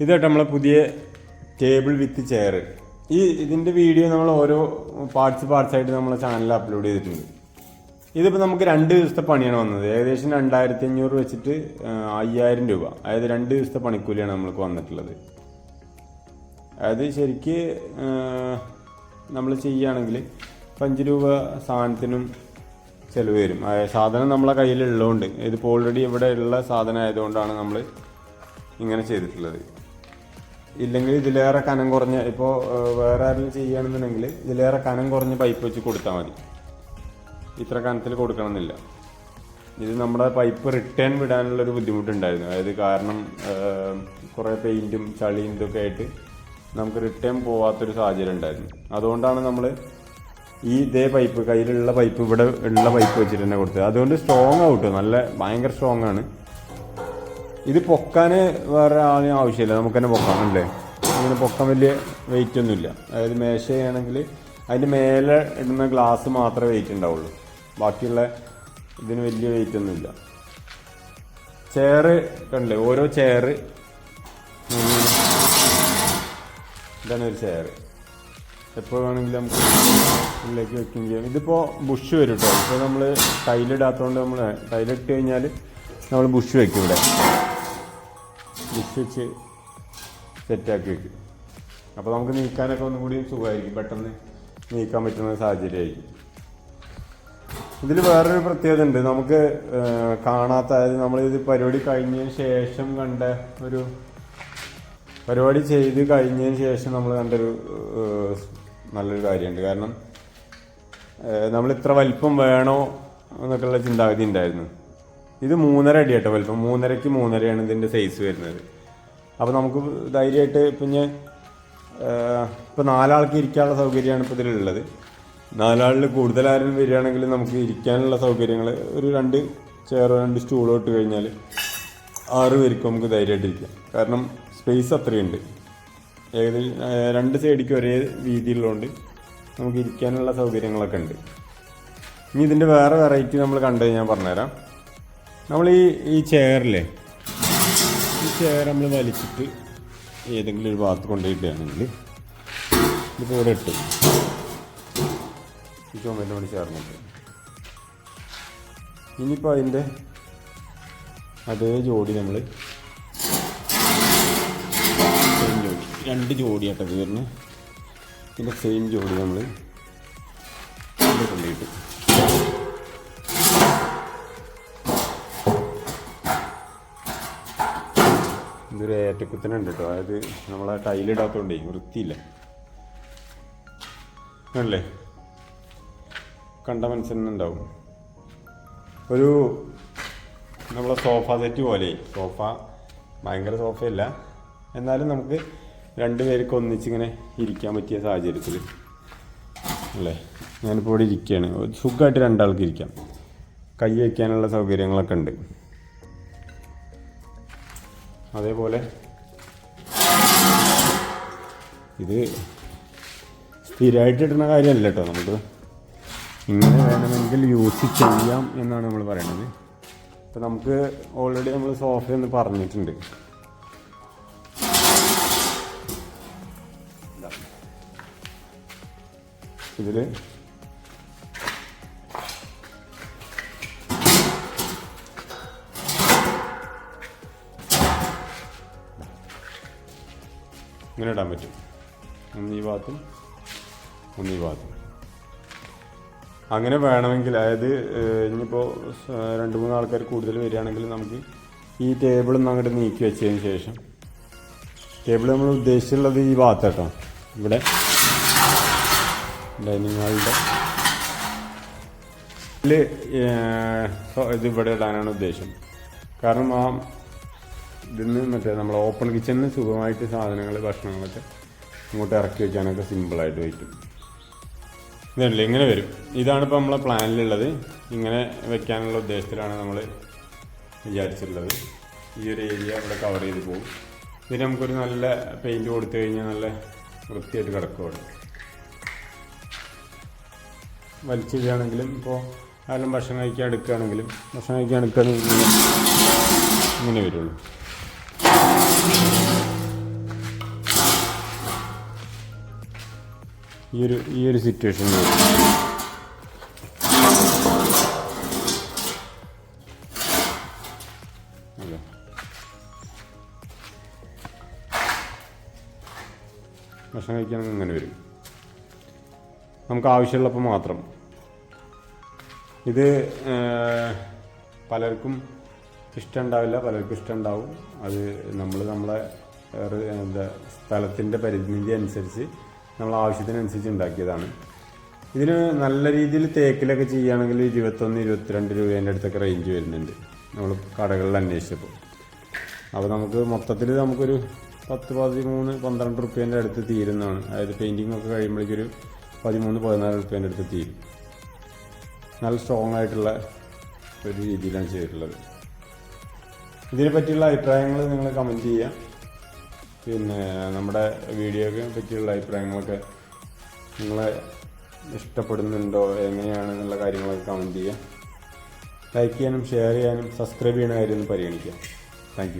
ഇതായിട്ട് നമ്മളെ പുതിയ ടേബിൾ വിത്ത് ചെയർ ഈ ഇതിന്റെ വീഡിയോ നമ്മൾ ഓരോ പാർട്സ് പാർട്സായിട്ട് നമ്മളെ ചാനലിൽ അപ്ലോഡ് ചെയ്തിട്ടുണ്ട്. ഇതിപ്പോൾ നമുക്ക് രണ്ട് ദിവസത്തെ പണിയാണ് വന്നത്. ഏകദേശം രണ്ടായിരത്തി അഞ്ഞൂറ് വെച്ചിട്ട് അയ്യായിരം രൂപ. അതായത് രണ്ട് ദിവസത്തെ പണിക്കൂലിയാണ് നമ്മൾക്ക് വന്നിട്ടുള്ളത്. അതായത് ശരിക്ക് നമ്മൾ ചെയ്യുകയാണെങ്കിൽ അഞ്ച് രൂപ സാധനത്തിനും ചിലവ് വരും. സാധനം നമ്മളെ കയ്യിലുള്ളതുകൊണ്ട്. ഇതിപ്പോൾ ഓൾറെഡി ഇവിടെ ഉള്ള സാധനം ആയതുകൊണ്ടാണ് നമ്മൾ ഇങ്ങനെ ചെയ്തിട്ടുള്ളത്. ഇല്ലെങ്കിൽ ഇതിലേറെ കനം കുറഞ്ഞ ഇപ്പോൾ വേറെ ആരെങ്കിലും ചെയ്യുകയാണെന്നുണ്ടെങ്കിൽ ഇതിലേറെ കനം കുറഞ്ഞ പൈപ്പ് വെച്ച് കൊടുത്താൽ മതി. ഇത്ര കനത്തിൽ കൊടുക്കണമെന്നില്ല. ഇത് നമ്മുടെ പൈപ്പ് റിട്ടേൺ വിടാനുള്ള ഒരു ബുദ്ധിമുട്ടുണ്ടായിരുന്നു. അതായത് കാരണം കുറേ പെയിന്റും ചളിയും ഇതൊക്കെ ആയിട്ട് നമുക്ക് റിട്ടേൺ പോവാത്തൊരു സാഹചര്യം ഉണ്ടായിരുന്നു. അതുകൊണ്ടാണ് നമ്മൾ ഈ ഇതേ പൈപ്പ് കയ്യിലുള്ള പൈപ്പ് ഇവിടെ ഉള്ള പൈപ്പ് വെച്ചിട്ട് തന്നെ കൊടുത്തത്. അതുകൊണ്ട് സ്ട്രോങ് ആവട്ടോ നല്ല ഭയങ്കര സ്ട്രോങ് ആണ്. ഇത് പൊക്കാൻ വേറെ ആളിനും ആവശ്യമില്ല. നമുക്ക് തന്നെ പൊക്കാം അല്ലേ? ഇങ്ങനെ പൊക്കാൻ വലിയ വെയിറ്റ് ഒന്നുമില്ല. അതായത് മേശയാണെങ്കിൽ അതിന്റെ മേലെ ഇടുന്ന ഗ്ലാസ് മാത്രമേ വെയിറ്റ് ഉണ്ടാവുള്ളൂ. ബാക്കിയുള്ള ഇതിന് വലിയ വെയിറ്റ് ഒന്നുമില്ല. ചെയറ് കണ്ടില്ലേ? ഓരോ ചെയറ് ഇതാണ് ഒരു ചെയർ എപ്പോൾ വേണമെങ്കിലും നമുക്ക് ഉള്ളിലേക്ക് വെക്കുകയും ചെയ്യാം. ഇതിപ്പോൾ ബുഷ് വരും കേട്ടോ ഇപ്പോൾ നമ്മൾ ടൈലിടാത്തതുകൊണ്ട് നമ്മൾ ടൈലിട്ട് കഴിഞ്ഞാൽ നമ്മൾ ബുഷ് വെക്കും ഇവിടെ. ബുഷ് വെച്ച് സെറ്റാക്കി വെക്കും. അപ്പോൾ നമുക്ക് നീക്കാനൊക്കെ ഒന്നും കൂടി സുഖമായിരിക്കും. പെട്ടെന്ന് നീക്കാൻ പറ്റുന്ന സാഹചര്യമായിരിക്കും. ഇതിൽ വേറൊരു പ്രത്യേകത ഉണ്ട്. നമുക്ക് കാണാത്ത അതായത് നമ്മളിത് പരിപാടി കഴിഞ്ഞതിന് ശേഷം കണ്ട ഒരു പരിപാടി ചെയ്ത് കഴിഞ്ഞതിന് ശേഷം നമ്മൾ കണ്ടൊരു നല്ലൊരു കാര്യമുണ്ട്. കാരണം നമ്മൾ ഇത്ര വലിപ്പം വേണോ എന്നൊക്കെയുള്ള ചിന്താഗതി ഉണ്ടായിരുന്നു. ഇത് മൂന്നര അടി കേട്ടോ വലിപ്പം. മൂന്നരയ്ക്ക് മൂന്നരയാണ് ഇതിന്റെ സൈസ് വരുന്നത്. അപ്പോൾ നമുക്ക് ധൈര്യമായിട്ട് പിന്നെ ഇപ്പോൾ നാലാൾക്ക് ഇരിക്കാനുള്ള സൗകര്യമാണ് ഇപ്പോൾ ഇതിലുള്ളത്. നാലാളിൽ കൂടുതൽ ആരും വരികയാണെങ്കിൽ നമുക്ക് ഇരിക്കാനുള്ള സൗകര്യങ്ങൾ ഒരു രണ്ട് ചെയറോ രണ്ട് സ്റ്റൂളോ ഇട്ട് കഴിഞ്ഞാൽ ആറ് പേർക്ക് നമുക്ക് ധൈര്യമായിട്ട് ഇരിക്കാം. കാരണം സ്പേസ് അത്രയുണ്ട്. ഏകദേശം രണ്ട് സൈഡിക്ക് ഒരേ വീതിയുള്ളതുകൊണ്ട് നമുക്ക് ഇരിക്കാനുള്ള സൗകര്യങ്ങളൊക്കെ ഉണ്ട്. ഇനി ഇതിന്റെ വേറെ വെറൈറ്റി നമ്മൾ കണ്ടു കഴിഞ്ഞാൽ പറഞ്ഞുതരാം. നമ്മൾ ഈ ഈ ചെയറിലെ ഈ ചെയർ നമ്മൾ വലിച്ചിട്ട് ഏതെങ്കിലും ഒരു ഭാഗത്ത് കൊണ്ടുപോയിട്ടാണെങ്കിൽ ഇതിപ്പോൾ ഇവിടെ ഇട്ട്. ഈ ചുമലിന്റെ പണി ചേർന്നിട്ട്. ഇനിയിപ്പോൾ അതിന്റെ അതേ ജോഡി നമ്മൾ സെയിം ജോഡി. രണ്ട് ജോഡിയാട്ടത് വരുന്നത് ഇതിന്റെ സെയിം ജോഡി നമ്മൾ കൊണ്ടുപോയിട്ട്. ഇതൊരു ഏറ്റക്കുത്തനുണ്ട് കേട്ടോ അതായത് നമ്മളെ ടൈലിടാത്തോണ്ടേ വൃത്തിയില്ല. അല്ലേ? കണ്ട മനസ്സിനുണ്ടാവും ഒരു നമ്മളെ സോഫ സെറ്റ് പോലെ. സോഫ ഭയങ്കര സോഫയല്ല എന്നാലും നമുക്ക് രണ്ടുപേർക്ക് ഒന്നിച്ചിങ്ങനെ ഇരിക്കാൻ പറ്റിയ സാഹചര്യത്തിൽ അല്ലേ? ഞാനിപ്പോൾ ഇവിടെ ഇരിക്കുകയാണ് സുഖമായിട്ട് രണ്ടാൾക്ക് ഇരിക്കാം. കൈ വയ്ക്കാനുള്ള സൗകര്യങ്ങളൊക്കെ ഉണ്ട്. അതേപോലെ ഇത് സ്ഥിരമായിട്ട് ഇടുന്ന കാര്യമല്ല കേട്ടോ നമുക്ക്. ഇങ്ങനെ വേണമെങ്കിൽ യൂസ് ചെയ്യാം എന്നാണ് നമ്മൾ പറയുന്നത് ഇപ്പം നമുക്ക് ഓൾറെഡി നമ്മൾ സോഫ എന്ന് പറഞ്ഞിട്ടുണ്ട്. ഇതിൽ ഇങ്ങനെ ഇടാൻ പറ്റും. ഒന്ന് ഭാഗത്തും ഒന്ന് ഭാഗത്തും. അങ്ങനെ വേണമെങ്കിൽ അതായത് ഇനിയിപ്പോൾ രണ്ട് മൂന്ന് ആൾക്കാർ കൂടുതൽ വരികയാണെങ്കിൽ നമുക്ക് ഈ ടേബിളൊന്നും അങ്ങോട്ട് നീക്കി വെച്ചതിന് ശേഷം ടേബിൾ നമ്മൾ ഉദ്ദേശിച്ചുള്ളത് ഈ ഭാഗത്ത് കേട്ടോ. ഇവിടെ ഡൈനിങ് ഹാളിന്റെ ഇതിൽ ഇത് ഇവിടെ ഇടാനാണ് ഉദ്ദേശം. കാരണം ആ ഇതിന്ന് മറ്റേ നമ്മൾ ഓപ്പൺ കിച്ചണിന് സുഖമായിട്ട് സാധനങ്ങൾ ഭക്ഷണങ്ങളൊക്കെ ഇങ്ങോട്ട് ഇറക്കി വെക്കാനൊക്കെ സിമ്പിളായിട്ട് പറ്റും. ഇതല്ലേ ഇങ്ങനെ വരും. ഇതാണ് ഇപ്പോൾ നമ്മളെ പ്ലാനിലുള്ളത് ഇങ്ങനെ വെക്കാനുള്ള ഉദ്ദേശത്തിലാണ് നമ്മൾ വിചാരിച്ചിട്ടുള്ളത്. ഈ ഒരു ഏരിയ ഇവിടെ കവർ ചെയ്ത് പോകും. ഇതിന് നമുക്കൊരു നല്ല പെയിന്റ് കൊടുത്തു കഴിഞ്ഞാൽ നല്ല വൃത്തിയായിട്ട് കിടക്കും അവിടെ. വലിച്ചിടുകയാണെങ്കിലും ഇപ്പോൾ ആരും ഭക്ഷണം കഴിക്കാൻ എടുക്കുകയാണെങ്കിലും ഭക്ഷണം കഴിക്കാൻ എടുക്കുകയാണെങ്കിൽ ഇങ്ങനെ വരുള്ളൂ. ഈയൊരു ഒരു ഈ ഒരു അല്ലേ ഭക്ഷണം കഴിക്കാൻ അങ്ങനെ വരും. നമുക്ക് ആവശ്യമുള്ളപ്പോൾ മാത്രം. ഇത് പലർക്കും ഇഷ്ടമുണ്ടാവില്ല പലർക്കും ഇഷ്ടമുണ്ടാവും. അത് നമ്മൾ നമ്മളെ എന്താ സ്ഥലത്തിന്റെ പരിമിതി അനുസരിച്ച് നമ്മൾ ആവശ്യത്തിനനുസരിച്ച് ഉണ്ടാക്കിയതാണ്. ഇതിന് നല്ല രീതിയിൽ തേക്കിലൊക്കെ ചെയ്യുകയാണെങ്കിൽ ഇരുപത്തൊന്ന് ഇരുപത്തിരണ്ട് രൂപേന്റെ അടുത്തൊക്കെ റേഞ്ച് വരുന്നുണ്ട്. നമ്മൾ കടകളിൽ അന്വേഷിച്ചപ്പോൾ. അപ്പോൾ നമുക്ക് മൊത്തത്തിൽ നമുക്കൊരു പത്ത് പതിമൂന്ന് പന്ത്രണ്ട് റുപ്യേന്റെ അടുത്ത് തീരുന്നതാണ്. അതായത് പെയിന്റിംഗ് ഒക്കെ കഴിയുമ്പോഴേക്കൊരു പതിമൂന്ന് പതിനാല് റുപ്യേന്റെ അടുത്ത് തീരും. നല്ല സ്ട്രോങ് ആയിട്ടുള്ള ഒരു രീതിയിലാണ് ചെയ്തിട്ടുള്ളത്. ഇതിനെ പറ്റിയുള്ള അഭിപ്രായങ്ങൾ നിങ്ങൾ കമന്റ് ചെയ്യുക. പിന്നെ നമ്മുടെ വീഡിയോയ്ക്ക് പറ്റിയുള്ള അഭിപ്രായങ്ങളൊക്കെ നിങ്ങൾ ഇഷ്ടപ്പെടുന്നുണ്ടോ എങ്ങനെയാണ് എന്നുള്ള കാര്യങ്ങളൊക്കെ കമന്റ് ചെയ്യുക. ലൈക്ക് ചെയ്യാനും ഷെയർ ചെയ്യാനും സബ്സ്ക്രൈബ് ചെയ്യുന്ന കാര്യം ഒന്ന് പരിഗണിക്കുക. താങ്ക്